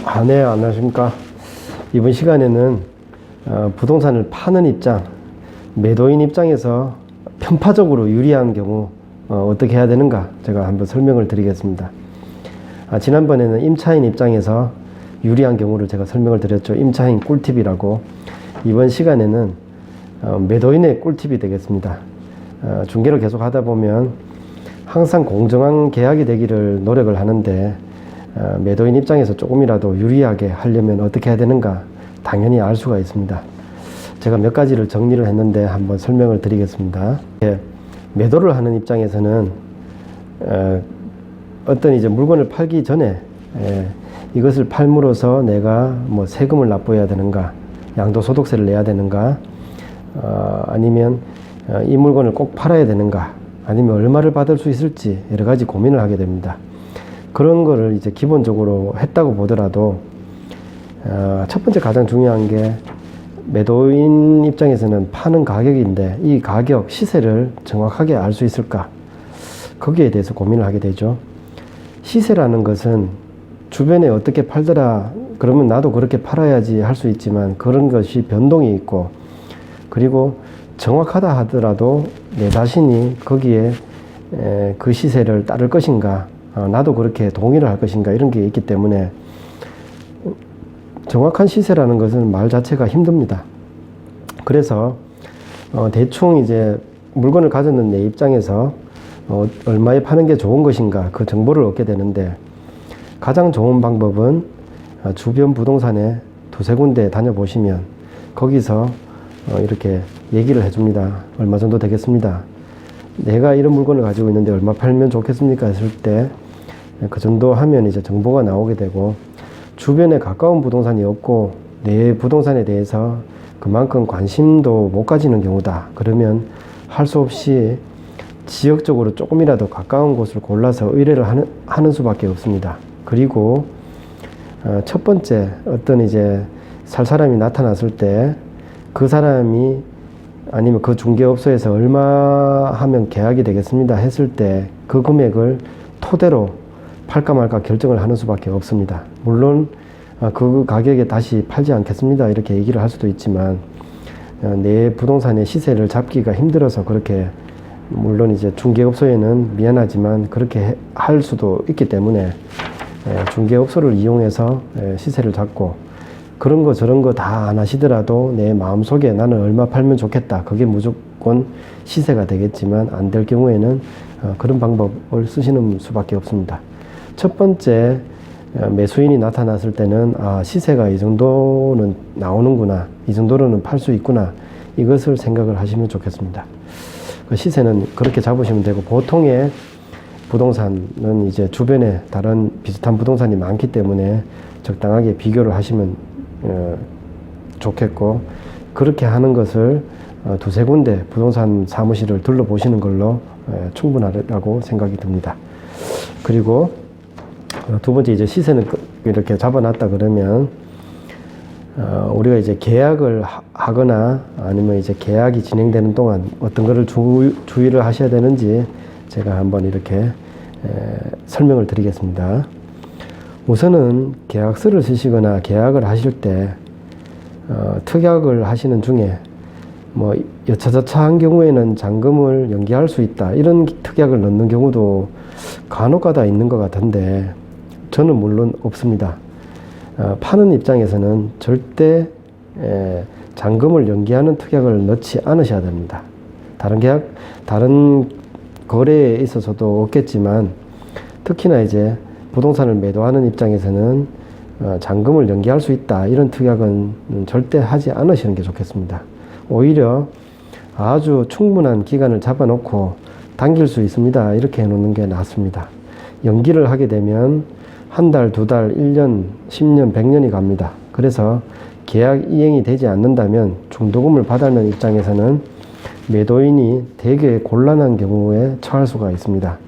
아, 네, 안녕하십니까. 이번 시간에는 어, 부동산을 파는 입장, 매도인 입장에서 편파적으로 유리한 경우 어, 떻게 해야 되는가 제가 한번 설명을 드리겠습니다. 아, 지난번에는 임차인 입장에서 유리한 경우를 제가 설명을 드렸죠. 임차인 꿀팁이라고. 이번 시간에는 어, 매도인의 꿀팁이 되겠습니다. 어, 중개를 계속 하다 보면 항상 공정한 계약이 되기를 노력을 하는데 어, 매도인 입장에서 조금이라도 유리하게 하려면 어떻게 해야 되는가 당연히 알 수가 있습니다. 제가 몇 가지를 정리를 했는데 한번 설명을 드리겠습니다. 예, 매도를 하는 입장에서는 어, 어떤 이제 물건을 팔기 전에 예, 이것을 팔므로써 내가 뭐 세금을 납부해야 되는가, 양도소득세를 내야 되는가, 어, 아니면 어, 이 물건을 꼭 팔아야 되는가, 아니면 얼마를 받을 수 있을지 여러 가지 고민을 하게 됩니다. 그런 거를 이제 기본적으로 했다고 보더라도 어, 첫 번째 가장 중요한 게 매도인 입장에서는 파는 가격인데 이 가격 시세를 정확하게 알 수 있을까 거기에 대해서 고민을 하게 되죠. 시세라는 것은 주변에 어떻게 팔더라 그러면 나도 그렇게 팔아야지 할 수 있지만 그런 것이 변동이 있고 그리고 정확하다 하더라도 내 자신이 거기에 에, 그 시세를 따를 것인가 어, 나도 그렇게 동의를 할 것인가 이런 게 있기 때문에 정확한 시세라는 것은 말 자체가 힘듭니다. 그래서 어, 대충 이제 물건을 가졌는 내 입장에서 어, 얼마에 파는 게 좋은 것인가 그 정보를 얻게 되는데 가장 좋은 방법은 어, 주변 부동산에 두세 군데 다녀보시면 거기서 어, 이렇게 얘기를 해줍니다. 얼마 정도 되겠습니다. 내가 이런 물건을 가지고 있는데 얼마 팔면 좋겠습니까? 했을 때 그 정도 하면 이제 정보가 나오게 되고 주변에 가까운 부동산이 없고 내 부동산에 대해서 그만큼 관심도 못 가지는 경우다. 그러면 할 수 없이 지역적으로 조금이라도 가까운 곳을 골라서 의뢰를 하는, 하는 수밖에 없습니다. 그리고 어, 첫 번째 어떤 이제 살 사람이 나타났을 때 그 사람이 아니면 그 중개업소에서 얼마 하면 계약이 되겠습니다 했을 때 그 금액을 토대로 팔까 말까 결정을 하는 수밖에 없습니다. 물론 아, 그 가격에 다시 팔지 않겠습니다 이렇게 얘기를 할 수도 있지만 어, 내 부동산의 시세를 잡기가 힘들어서 그렇게 물론 이제 중개업소에는 미안하지만 그렇게 해- 할 수도 있기 때문에 에, 중개업소를 이용해서 에, 시세를 잡고 그런 거 저런 거 다 안 하시더라도 내 마음속에 나는 얼마 팔면 좋겠다. 그게 무조건 시세가 되겠지만 안 될 경우에는 어, 그런 방법을 쓰시는 수밖에 없습니다. 첫 번째 어, 매수인이 나타났을 때는 아, 시세가 이 정도는 나오는구나. 이 정도로는 팔 수 있구나. 이것을 생각을 하시면 좋겠습니다. 그 시세는 그렇게 잡으시면 되고 보통의 부동산은 이제 주변에 다른 비슷한 부동산이 많기 때문에 적당하게 비교를 하시면 어, 좋겠고 그렇게 하는 것을 어, 두세 군데 부동산 사무실을 둘러보시는 걸로 어, 충분하다고 생각이 듭니다. 그리고 어, 두 번째 이제 시세는 그- 이렇게 잡아놨다 그러면 어, 우리가 이제 계약을 하- 하거나 아니면 이제 계약이 진행되는 동안 어떤 주, 주의를 하셔야 되는지 제가 한번 이렇게 에, 설명을 드리겠습니다. 우선은 계약서를 쓰시거나 계약을 하실 때 어, 특약을 하시는 중에 뭐 여차저차한 경우에는 잔금을 연기할 수 있다 이런 특약을 넣는 경우도 간혹가다 있는 것 같은데 저는 물론 없습니다. 어, 파는 입장에서는 절대 에, 잔금을 연기하는 특약을 넣지 않으셔야 됩니다. 다른 계약, 다른 거래에 있어서도 없겠지만 특히나 이제 부동산을 매도하는 입장에서는 어, 잔금을 연기할 수 있다 이런 특약은 음, 절대 하지 않으시는 게 좋겠습니다. 오히려 아주 충분한 기간을 잡아놓고 당길 수 있습니다. 이렇게 해놓는 게 낫습니다. 연기를 하게 되면 한 달, 두 달, 1년, 10년, 100년이 갑니다. 그래서 계약 이행이 되지 않는다면 중도금을 받아는 입장에서는 매도인이 되게 곤란한 경우에 처할 수가 있습니다.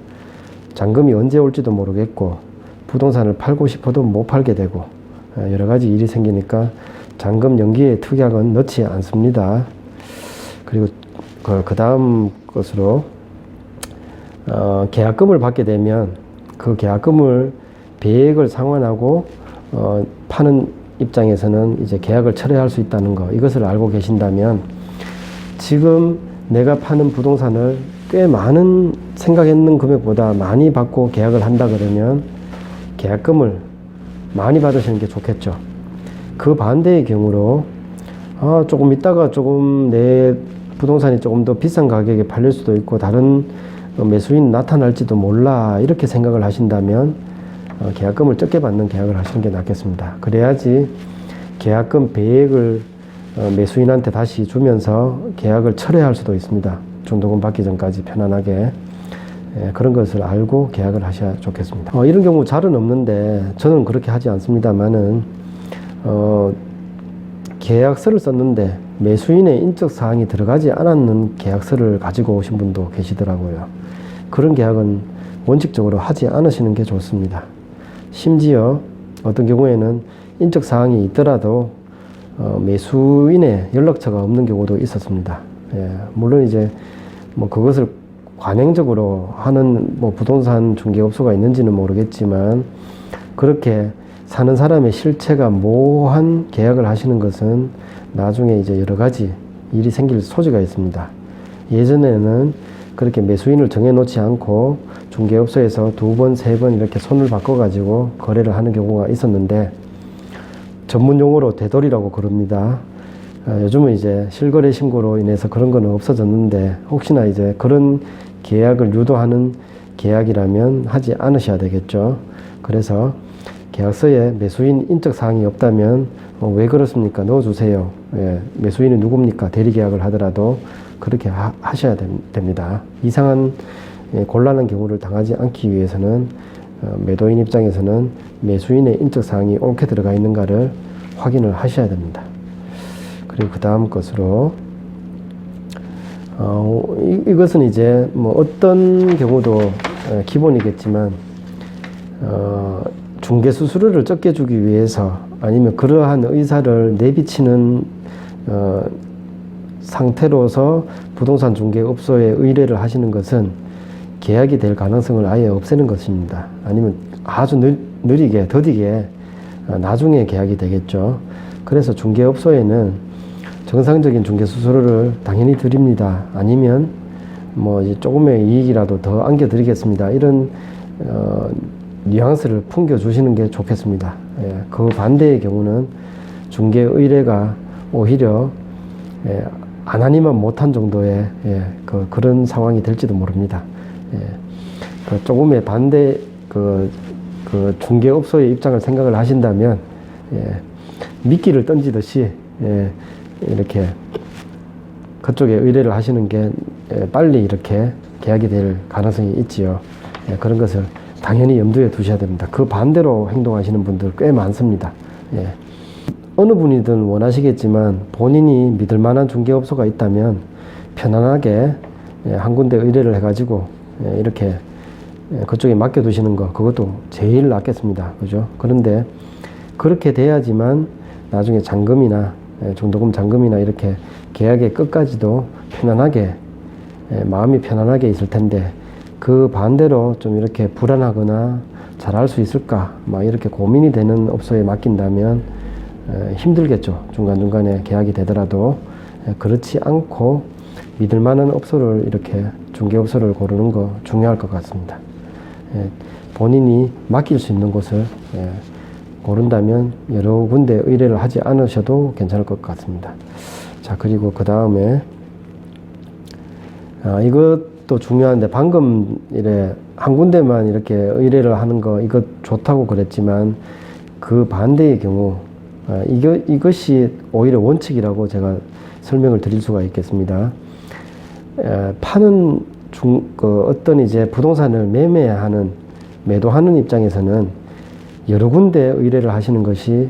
잔금이 언제 올지도 모르겠고 부동산을 팔고 싶어도 못 팔게 되고 어, 여러 가지 일이 생기니까 잔금 연기의 특약은 넣지 않습니다. 그리고 그 다음 것으로 어, 계약금을 받게 되면 그 계약금을 배액을 상환하고 어, 파는 입장에서는 이제 계약을 철회할 수 있다는 거 이것을 알고 계신다면 지금 내가 파는 부동산을 꽤 많은 생각했는 금액보다 많이 받고 계약을 한다 그러면 계약금을 많이 받으시는 게 좋겠죠. 그 반대의 경우로 아, 조금 있다가 조금 내 부동산이 조금 더 비싼 가격에 팔릴 수도 있고 다른 어, 매수인 나타날지도 몰라 이렇게 생각을 하신다면 어, 계약금을 적게 받는 계약을 하시는 게 낫겠습니다. 그래야지 계약금 배액을 어, 매수인한테 다시 주면서 계약을 철회할 수도 있습니다. 중도금 받기 전까지 편안하게 예, 그런 것을 알고 계약을 하셔야 좋겠습니다. 어, 이런 경우 잘은 없는데 저는 그렇게 하지 않습니다만은 어, 계약서를 썼는데 매수인의 인적 사항이 들어가지 않았는 계약서를 가지고 오신 분도 계시더라고요. 그런 계약은 원칙적으로 하지 않으시는 게 좋습니다. 심지어 어떤 경우에는 인적 사항이 있더라도 어, 매수인의 연락처가 없는 경우도 있었습니다. 예, 물론 이제 뭐 그것을 관행적으로 하는 뭐 부동산 중개업소가 있는지는 모르겠지만 그렇게 사는 사람의 실체가 모호한 계약을 하시는 것은 나중에 이제 여러 가지 일이 생길 소지가 있습니다. 예전에는 그렇게 매수인을 정해놓지 않고 중개업소에서 두 번, 세 번 이렇게 손을 바꿔가지고 거래를 하는 경우가 있었는데 전문 용어로 되돌이라고 그럽니다. 어, 요즘은 이제 실거래 신고로 인해서 그런 거는 없어졌는데 혹시나 이제 그런 계약을 유도하는 계약이라면 하지 않으셔야 되겠죠. 그래서 계약서에 매수인 인적 사항이 없다면 어, 왜 그렇습니까? 넣어주세요. 예, 매수인이 누굽니까? 대리 계약을 하더라도 그렇게 하, 셔야 됩니다. 이상한 예, 곤란한 경우를 당하지 않기 위해서는 어, 매도인 입장에서는 매수인의 인적 사항이 옳게 들어가 있는가를 확인을 하셔야 됩니다. 그리고 그 다음 것으로 어, 이, 이것은 이제 뭐 어떤 경우도 에, 기본이겠지만 어, 중개 수수료를 적게 주기 위해서 아니면 그러한 의사를 내비치는 어, 상태로서 부동산 중개업소에 의뢰를 하시는 것은 계약이 될 가능성을 아예 없애는 것입니다. 아니면 아주 느, 느리게 더디게 어, 나중에 계약이 되겠죠. 그래서 중개업소에는 정상적인 중개 수수료를 당연히 드립니다. 아니면 뭐 조금의 이익이라도 더 안겨드리겠습니다. 이런 어, 뉘앙스를 풍겨주시는 게 좋겠습니다. 예, 그 반대의 경우는 중개 의뢰가 오히려 예, 안 하니만 못한 정도의 예, 그, 그런 상황이 될지도 모릅니다. 예, 그 조금의 반대 그, 그 중개업소의 입장을 생각을 하신다면 예, 미끼를 던지듯이 예, 이렇게 그쪽에 의뢰를 하시는 게 예, 빨리 이렇게 계약이 될 가능성이 있지요. 예, 그런 것을 당연히 염두에 두셔야 됩니다. 그 반대로 행동하시는 분들 꽤 많습니다. 예. 어느 분이든 원하시겠지만 본인이 믿을 만한 중개업소가 있다면 편안하게 한 군데 의뢰를 해가지고 이렇게 그쪽에 맡겨두시는 거 그것도 제일 낫겠습니다. 그죠? 그런데 그렇게 돼야지만 나중에 잔금이나 중도금 잔금이나 이렇게 계약의 끝까지도 편안하게 마음이 편안하게 있을 텐데 그 반대로 좀 이렇게 불안하거나 잘할 수 있을까? 막 이렇게 고민이 되는 업소에 맡긴다면 힘들겠죠. 중간중간에 계약이 되더라도. 그렇지 않고 믿을 만한 업소를 이렇게 중개업소를 고르는 거 중요할 것 같습니다. 본인이 맡길 수 있는 곳을 고른다면 여러 군데 의뢰를 하지 않으셔도 괜찮을 것 같습니다 자 그리고 그 다음에 아, 이것도 중요한데 방금 이래 한 군데만 이렇게 의뢰를 하는 거 이것 좋다고 그랬지만 그 반대의 경우 아, 이거, 이것이 오히려 원칙이라고 제가 설명을 드릴 수가 있겠습니다. 에, 파는 중, 그 어떤 이제 부동산을 매매하는 매도하는 입장에서는 여러 군데 의뢰를 하시는 것이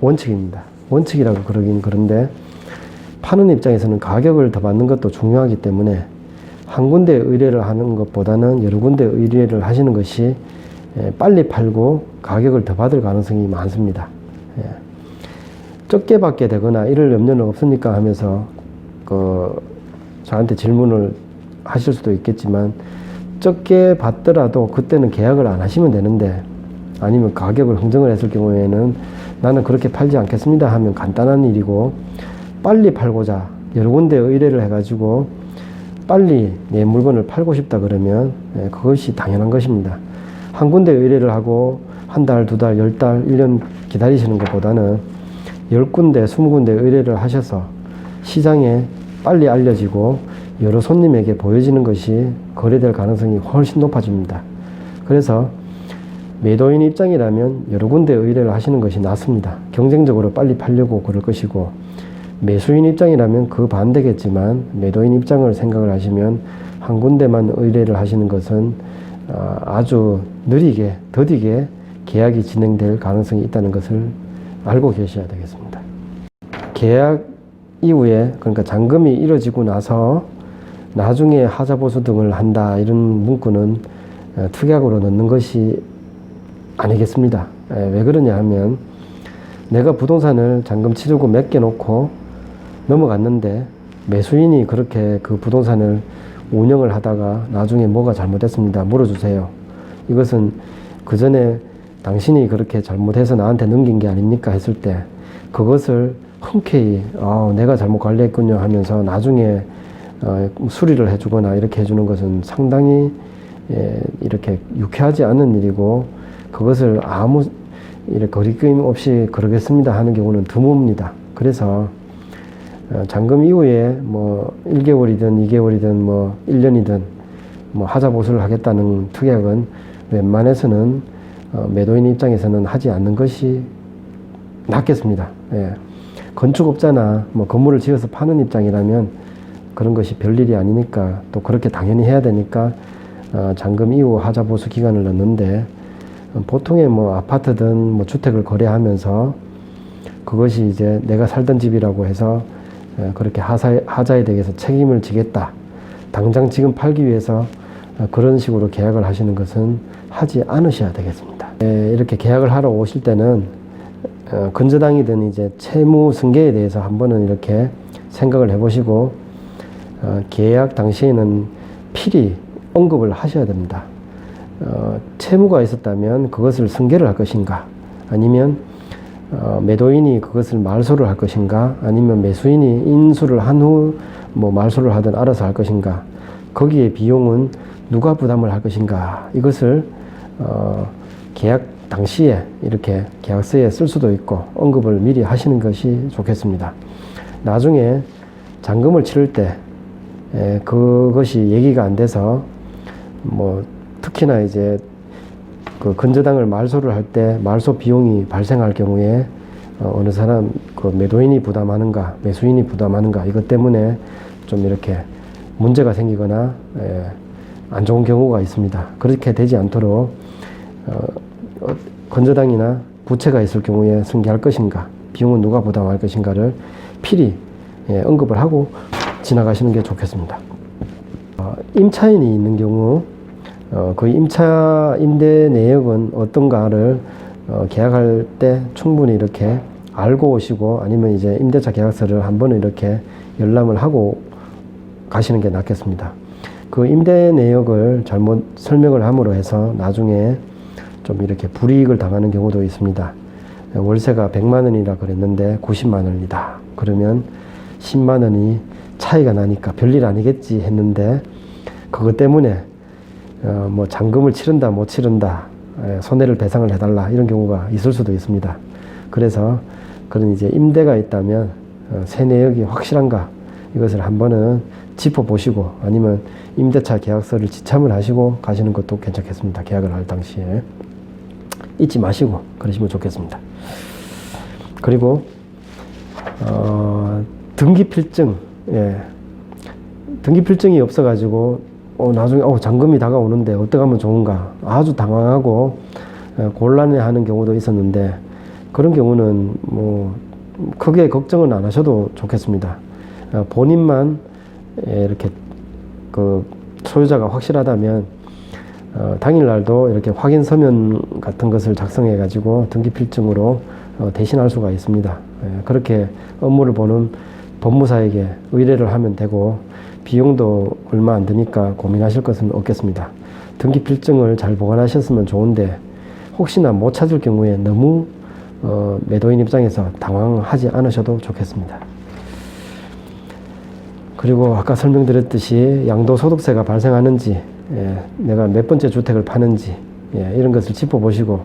원칙입니다. 원칙이라고 그러긴 그런데 파는 입장에서는 가격을 더 받는 것도 중요하기 때문에 한 군데 의뢰를 하는 것보다는 여러 군데 의뢰를 하시는 것이 예, 빨리 팔고 가격을 더 받을 가능성이 많습니다. 예. 적게 받게 되거나 이럴 염려는 없으니까 하면서 그 저한테 질문을 하실 수도 있겠지만 적게 받더라도 그때는 계약을 안 하시면 되는데 아니면 가격을 흥정을 했을 경우에는 나는 그렇게 팔지 않겠습니다 하면 간단한 일이고 빨리 팔고자 여러 군데 의뢰를 해가지고 빨리 내 물건을 팔고 싶다 그러면 예, 그것이 당연한 것입니다. 한 군데 의뢰를 하고 한 달, 두 달, 열 달, 일 년 기다리시는 것보다는 열 군데, 스무 군데 의뢰를 하셔서 시장에 빨리 알려지고 여러 손님에게 보여지는 것이 거래될 가능성이 훨씬 높아집니다. 그래서 매도인 입장이라면 여러 군데 의뢰를 하시는 것이 낫습니다. 경쟁적으로 빨리 팔려고 그럴 것이고 매수인 입장이라면 그 반대겠지만 매도인 입장을 생각을 하시면 한 군데만 의뢰를 하시는 것은 아, 아주 느리게 더디게 계약이 진행될 가능성이 있다는 것을 알고 계셔야 되겠습니다. 계약 이후에 그러니까 잔금이 이루어지고 나서 나중에 하자 보수 등을 한다 이런 문구는 어, 특약으로 넣는 것이 아니겠습니다. 에, 왜 그러냐 하면 내가 부동산을 잔금 치르고 맡겨 놓고 넘어갔는데 매수인이 그렇게 그 부동산을 운영을 하다가 나중에 뭐가 잘못됐습니다. 물어주세요. 이것은 그 전에 당신이 그렇게 잘못해서 나한테 넘긴 게 아닙니까 했을 때 그것을 흔쾌히 아, 내가 잘못 관리했군요 하면서 나중에 어, 수리를 해주거나 이렇게 해주는 것은 상당히 예, 이렇게 유쾌하지 않은 일이고 그것을 아무 이렇게 거리낌 없이 그러겠습니다 하는 경우는 드뭅니다. 그래서 어, 잔금 이후에 뭐 1개월이든 2개월이든 뭐 1년이든 뭐 하자 보수를 하겠다는 특약은 웬만해서는 어, 매도인 입장에서는 하지 않는 것이 낫겠습니다. 예. 건축업자나 뭐 건물을 지어서 파는 입장이라면 그런 것이 별일이 아니니까 또 그렇게 당연히 해야 되니까 어, 잔금 이후 하자 보수 기간을 넣는데 어, 보통의 뭐 아파트든 뭐 주택을 거래하면서 그것이 이제 내가 살던 집이라고 해서 어, 그렇게 하사, 하자에 대해서 책임을 지겠다. 당장 지금 팔기 위해서 어, 그런 식으로 계약을 하시는 것은 하지 않으셔야 되겠습니다. 예, 이렇게 계약을 하러 오실 때는 어, 근저당이든 이제 채무 승계에 대해서 한번은 이렇게 생각을 해보시고 어, 계약 당시에는 필히 언급을 하셔야 됩니다. 어, 채무가 있었다면 그것을 승계를 할 것인가? 아니면 어, 매도인이 그것을 말소를 할 것인가? 아니면 매수인이 인수를 한 후 뭐 말소를 하든 알아서 할 것인가? 거기에 비용은 누가 부담을 할 것인가? 이것을 어, 계약 당시에 이렇게 계약서에 쓸 수도 있고 언급을 미리 하시는 것이 좋겠습니다. 나중에 잔금을 치를 때 에, 그것이 얘기가 안 돼서 뭐 특히나 이제 그 근저당을 말소를 할 때 말소 비용이 발생할 경우에 어, 어느 사람 그 매도인이 부담하는가 매수인이 부담하는가 이것 때문에 좀 이렇게 문제가 생기거나 에, 안 좋은 경우가 있습니다. 그렇게 되지 않도록 어, 어, 건저당이나 부채가 있을 경우에 승계할 것인가 비용은 누가 부담할 것인가를 필히 예, 언급을 하고 지나가시는 게 좋겠습니다. 어, 임차인이 있는 경우 어, 그 임차 임대 내역은 어떤가를 어, 계약할 때 충분히 이렇게 알고 오시고 아니면 이제 임대차 계약서를 한번 이렇게 열람을 하고 가시는 게 낫겠습니다. 그 임대 내역을 잘못 설명을 함으로 해서 나중에 좀 이렇게 불이익을 당하는 경우도 있습니다. 월세가 100만 원이라 그랬는데 90만 원이다. 그러면 10만 원이 차이가 나니까 별일 아니겠지 했는데 그것 때문에 어, 뭐 잔금을 치른다 못 치른다 에, 손해를 배상을 해달라 이런 경우가 있을 수도 있습니다. 그래서 그런 이제 임대가 있다면 어, 새 내역이 확실한가 이것을 한번은 짚어보시고 아니면 임대차 계약서를 지참을 하시고 가시는 것도 괜찮겠습니다. 계약을 할 당시에 잊지 마시고 그러시면 좋겠습니다. 그리고 어, 등기필증 예. 등기필증이 없어가지고 어, 나중에 어, 잔금이 다가오는데 어떻게 하면 좋은가 아주 당황하고 어, 곤란해하는 경우도 있었는데 그런 경우는 뭐 크게 걱정은 안 하셔도 좋겠습니다. 어, 본인만 예, 이렇게 그 소유자가 확실하다면 어, 당일날도 이렇게 확인 서면 같은 것을 작성해 가지고 등기필증으로 어, 대신할 수가 있습니다. 예, 그렇게 업무를 보는 법무사에게 의뢰를 하면 되고 비용도 얼마 안 드니까 고민하실 것은 없겠습니다. 등기 필증을 잘 보관하셨으면 좋은데 혹시나 못 찾을 경우에 너무 어, 매도인 입장에서 당황하지 않으셔도 좋겠습니다. 그리고 아까 설명드렸듯이 양도소득세가 발생하는지 예, 내가 몇 번째 주택을 파는지 예, 이런 것을 짚어보시고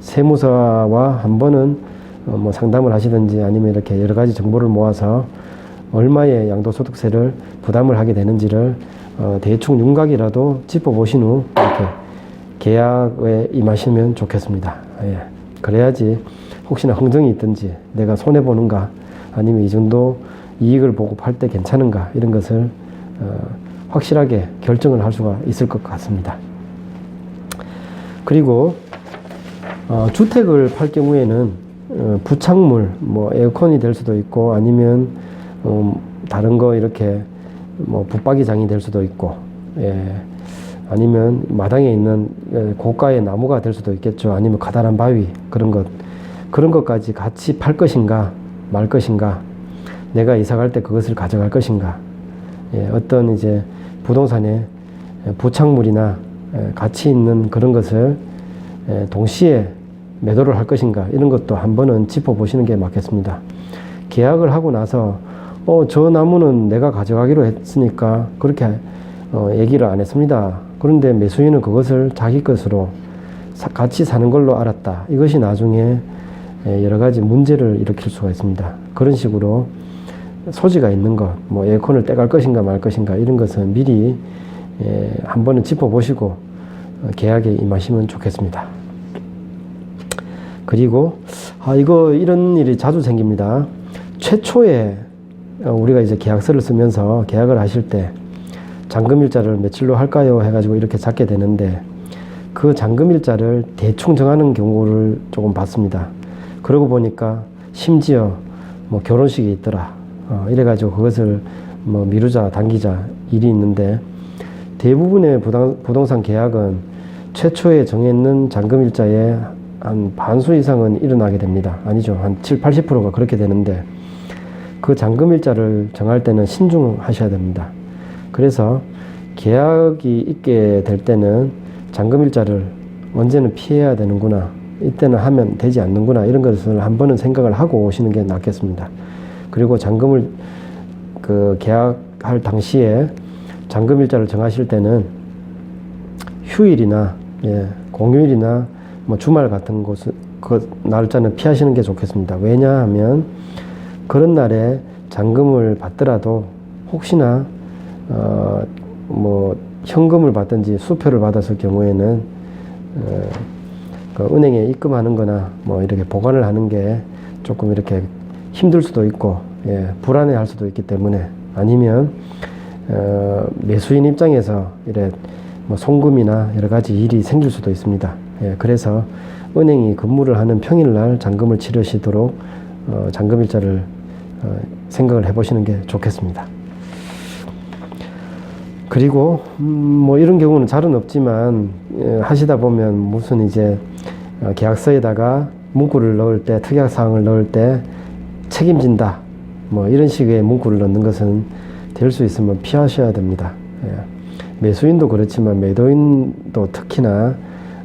세무서와 한 번은 어, 뭐 상담을 하시든지 아니면 이렇게 여러 가지 정보를 모아서 얼마의 양도소득세를 부담을 하게 되는지를 어, 대충 윤곽이라도 짚어보신 후 이렇게 계약에 임하시면 좋겠습니다. 예. 그래야지 혹시나 흥정이 있든지 내가 손해 보는가 아니면 이 정도 이익을 팔때 괜찮은가 이런 것을 어, 확실하게 결정을 할 수가 있을 것 같습니다. 그리고 어, 주택을 팔 경우에는 어, 부착물, 뭐 에어컨이 될 수도 있고 아니면 음, 다른 거 이렇게 뭐 붙박이장이 될 수도 있고 예, 아니면 마당에 있는 예, 고가의 나무가 될 수도 있겠죠. 아니면 커다란 바위 그런 것 그런 것까지 같이 팔 것인가 말 것인가 내가 이사 갈 때 그것을 가져갈 것인가 예, 어떤 이제 부동산의 부착물이나 예, 가치 있는 그런 것을 예, 동시에 매도를 할 것인가 이런 것도 한 번은 짚어보시는 게 맞겠습니다. 계약을 하고 나서 어, 저 나무는 내가 가져가기로 했으니까 그렇게 어, 얘기를 안 했습니다. 그런데 매수인은 그것을 자기 것으로 사- 같이 사는 걸로 알았다. 이것이 나중에 예, 여러 가지 문제를 일으킬 수가 있습니다. 그런 식으로 소지가 있는 것, 뭐 에어컨을 떼갈 것인가 말 것인가 이런 것은 미리 예, 한 번은 짚어보시고 어, 계약에 임하시면 좋겠습니다. 그리고 아 이거 이런 일이 자주 생깁니다. 최초에 어, 우리가 이제 계약서를 쓰면서 계약을 하실 때 잔금 일자를 며칠로 할까요 해가지고 이렇게 잡게 되는데 그 잔금 일자를 대충 정하는 경우를 조금 봤습니다. 그러고 보니까 심지어 뭐 결혼식이 있더라. 어, 이래가지고 그것을 뭐 미루자 당기자 일이 있는데 대부분의 부당, 부동산 계약은 최초에 정했는 잔금 일자에 한 반수 이상은 일어나게 됩니다. 아니죠. 한 7, 80%가 그렇게 되는데 그 잔금 일자를 정할 때는 신중하셔야 됩니다. 그래서 계약이 있게 될 때는 잔금 일자를 언제는 피해야 되는구나. 이때는 하면 되지 않는구나. 이런 것을 한 번은 생각을 하고 오시는 게 낫겠습니다. 그리고 잔금을 그 계약할 당시에 잔금 일자를 정하실 때는 휴일이나 예, 공휴일이나 뭐 주말 같은 곳, 그 날짜는 피하시는 게 좋겠습니다. 왜냐하면 그런 날에 잔금을 받더라도 혹시나 어, 뭐 현금을 받든지 수표를 받았을 경우에는 어, 그 은행에 입금하는 거나 뭐 이렇게 보관을 하는 게 조금 이렇게 힘들 수도 있고 예, 불안해 할 수도 있기 때문에 아니면 어, 매수인 입장에서 이래 뭐 송금이나 여러 가지 일이 생길 수도 있습니다. 예, 그래서 은행이 근무를 하는 평일날 잔금을 치르시도록 어, 잔금 일자를 어, 생각을 해보시는 게 좋겠습니다. 그리고 음, 뭐 이런 경우는 잘은 없지만 예, 하시다 보면 무슨 이제 어, 계약서에다가 문구를 넣을 때 특약 사항을 넣을 때 책임진다 뭐 이런 식의 문구를 넣는 것은 될 수 있으면 피하셔야 됩니다. 예. 매수인도 그렇지만 매도인도 특히나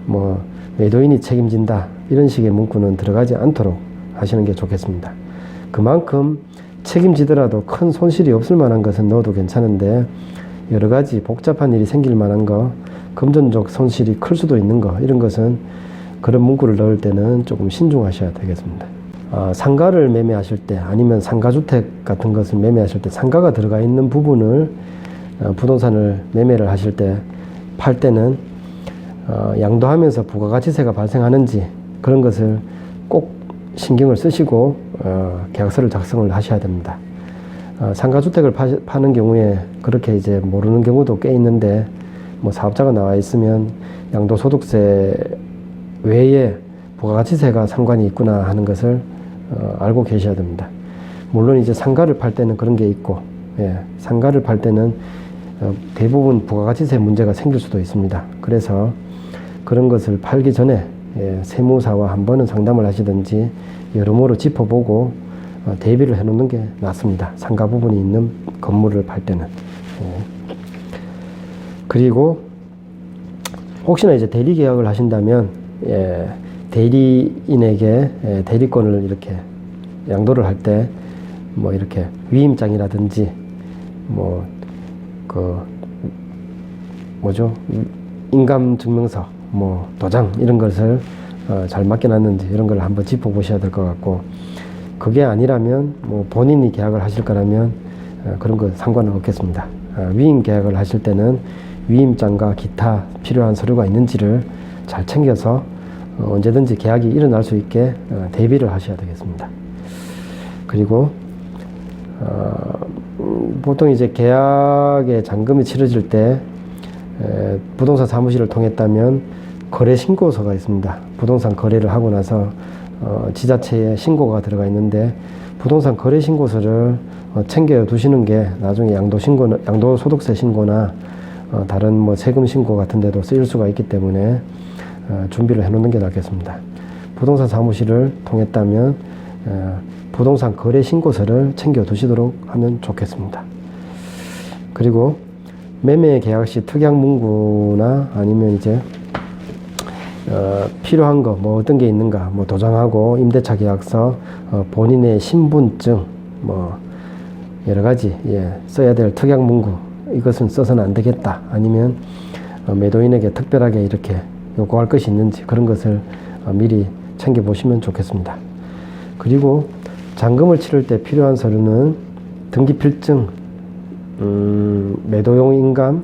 뭐 매도인이 책임진다 이런 식의 문구는 들어가지 않도록 하시는 게 좋겠습니다. 그만큼 책임지더라도 큰 손실이 없을 만한 것은 넣어도 괜찮은데 여러 가지 복잡한 일이 생길 만한 거, 금전적 손실이 클 수도 있는 거 이런 것은 그런 문구를 넣을 때는 조금 신중하셔야 되겠습니다. 아, 상가를 매매하실 때 아니면 상가주택 같은 것을 매매하실 때 상가가 들어가 있는 부분을 어, 부동산을 매매를 하실 때 팔 때는 어, 양도하면서 부가가치세가 발생하는지 그런 것을 꼭 신경을 쓰시고 어, 계약서를 작성을 하셔야 됩니다. 어, 상가주택을 파, 파는 경우에 그렇게 이제 모르는 경우도 꽤 있는데 뭐 사업자가 나와 있으면 양도소득세 외에 부가가치세가 상관이 있구나 하는 것을 어, 알고 계셔야 됩니다. 물론 이제 상가를 팔 때는 그런 게 있고, 예, 상가를 팔 때는 어, 대부분 부가가치세 문제가 생길 수도 있습니다. 그래서 그런 것을 팔기 전에 예, 세무사와 한 번은 상담을 하시든지 여러모로 짚어보고 어, 대비를 해놓는 게 낫습니다. 상가 부분이 있는 건물을 팔 때는. 예. 그리고 혹시나 이제 대리 계약을 하신다면 예, 대리인에게 에, 대리권을 이렇게 양도를 할 때 뭐 이렇게 위임장이라든지 뭐 그 뭐죠 인감 증명서 뭐 도장 이런 것을 어, 잘 맡겨놨는지 이런 걸 한번 짚어보셔야 될 것 같고 그게 아니라면 뭐 본인이 계약을 하실 거라면 어, 그런 거 상관은 없겠습니다. 어, 위임 계약을 하실 때는 위임장과 기타 필요한 서류가 있는지를 잘 챙겨서 어, 언제든지 계약이 일어날 수 있게 어, 대비를 하셔야 되겠습니다. 그리고 어, 음, 보통 이제 계약의 잔금이 치러질 때 에, 부동산 사무실을 통했다면 거래 신고서가 있습니다. 부동산 거래를 하고 나서 어, 지자체에 신고가 들어가 있는데 부동산 거래 신고서를 어, 챙겨 두시는 게 나중에 양도 신고 양도 소득세 신고나 어, 다른 뭐 세금 신고 같은 데도 쓰일 수가 있기 때문에 어, 준비를 해 놓는 게 낫겠습니다. 부동산 사무실을 통했다면 어, 부동산 거래 신고서를 챙겨 두시도록 하면 좋겠습니다. 그리고 매매 계약 시 특약 문구나 아니면 이제 어, 필요한 거 뭐 어떤 게 있는가 뭐 도장하고 임대차 계약서 어, 본인의 신분증 뭐 여러 가지 예, 써야 될 특약 문구 이것은 써서는 안 되겠다 아니면 어, 매도인에게 특별하게 이렇게 요구할 것이 있는지 그런 것을 어, 미리 챙겨 보시면 좋겠습니다. 그리고 잔금을 치를 때 필요한 서류는 등기필증, 음, 매도용 인감,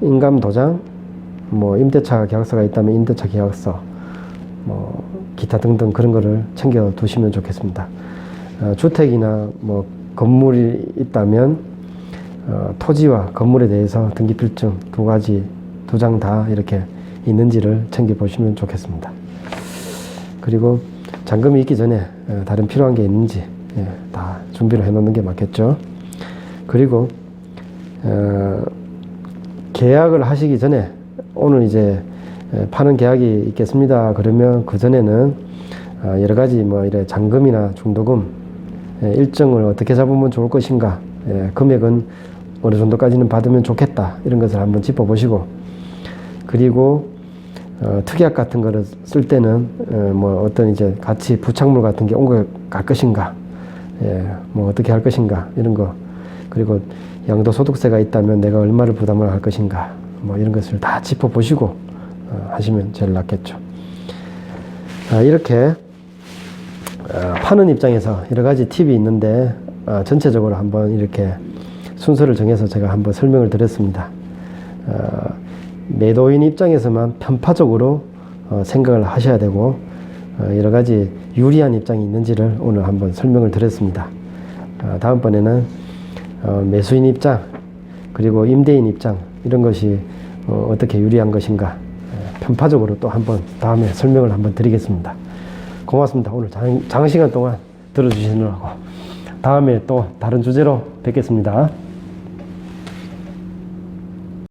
인감 도장, 뭐 임대차 계약서가 있다면 임대차 계약서, 뭐 기타 등등 그런 거를 챙겨 두시면 좋겠습니다. 어, 주택이나 뭐 건물이 있다면 어, 토지와 건물에 대해서 등기필증 두 가지 두 장 다 이렇게 있는지를 챙겨 보시면 좋겠습니다. 그리고 잔금이 있기 전에 어, 다른 필요한 게 있는지 예, 다 준비를 해 놓는 게 맞겠죠. 그리고 어, 계약을 하시기 전에 오늘 이제 에, 파는 계약이 있겠습니다. 그러면 그 전에는 어, 여러 가지 뭐 이래 잔금이나 중도금 예, 일정을 어떻게 잡으면 좋을 것인가, 예, 금액은 어느 정도까지는 받으면 좋겠다 이런 것을 한번 짚어보시고 그리고 어, 특약 같은 거를 쓸 때는 어, 뭐 어떤 이제 같이 부착물 같은 게온갈 것인가, 예, 뭐 어떻게 할 것인가 이런 거 그리고 양도 소득세가 있다면 내가 얼마를 부담을 할 것인가 뭐 이런 것을 다 짚어 보시고 어, 하시면 제일 낫겠죠. 아, 이렇게 어, 파는 입장에서 여러 가지 팁이 있는데 어, 전체적으로 한번 이렇게 순서를 정해서 제가 한번 설명을 드렸습니다. 어, 매도인 입장에서만 편파적으로 어, 생각을 하셔야 되고 어, 여러 가지 유리한 입장이 있는지를 오늘 한번 설명을 드렸습니다. 어, 다음번에는 어, 매수인 입장 그리고 임대인 입장 이런 것이 어, 어떻게 유리한 것인가 에, 편파적으로 또 한번 다음에 설명을 한번 드리겠습니다. 고맙습니다. 오늘 장, 장시간 동안 들어주시느라고 다음에 또 다른 주제로 뵙겠습니다.